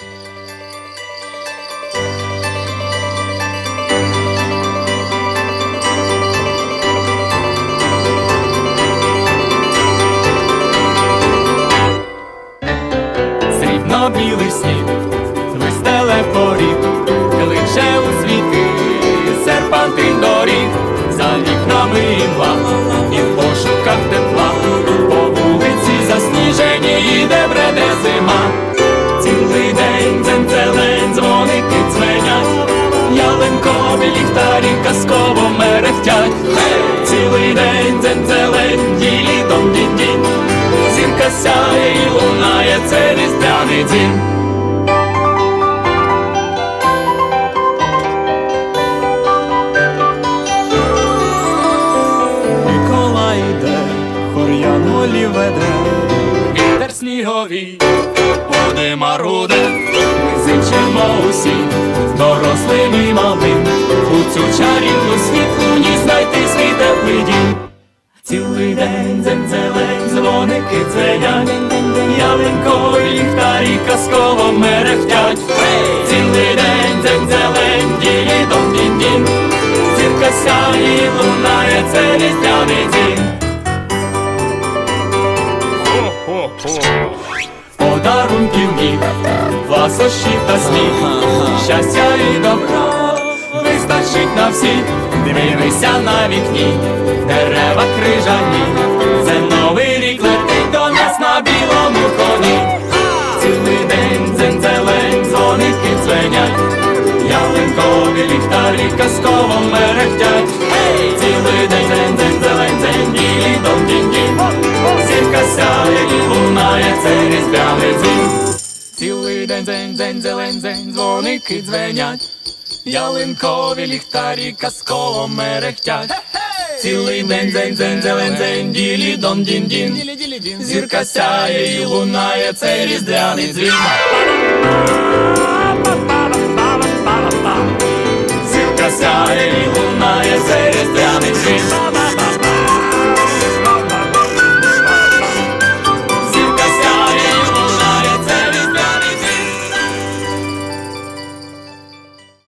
Срібно білий сніг, вистеле поріг, кличе у світи, серпантин доріг, за вікнами імла, ліхтарі казково мерехтять. Цілий день дзензелень, ділі дом дінь дінь Зірка сяє і лунає, це різдвяний дім. Микола йде, хор'янолі веде, вітер сніговий, води маруде, ми зичимо усі, дорослим і малим, у цю чарівну світлу ні знайти свій теплий. Цілий день дзензелень, дзвоники дзвенять, ялинкові ліхтарі казково мерехтять. Цілий день дзензелень, ділі дом дін дін зірка сяє лунає, це різдвяний дім. Подарунків міг, ласощів та сміх, щастя і добра вистачить на всіх. Дивися на вікні, дерева крижані, це новий рік летить до нас на білому коні. Цілий день дзензелень, дзвоники дзвенять, ялинкові ліхтарі казково мерехтять. Цілий день дзень, дзень, зелень, дзень, дзвоники дзвенять, ялинкові ліхтарі казково мерехтять. Цілий день, дзень, дзень, зелень, дзень, ділі дон дін дін Зірка сяє і лунає, цей різдвяний дзвін.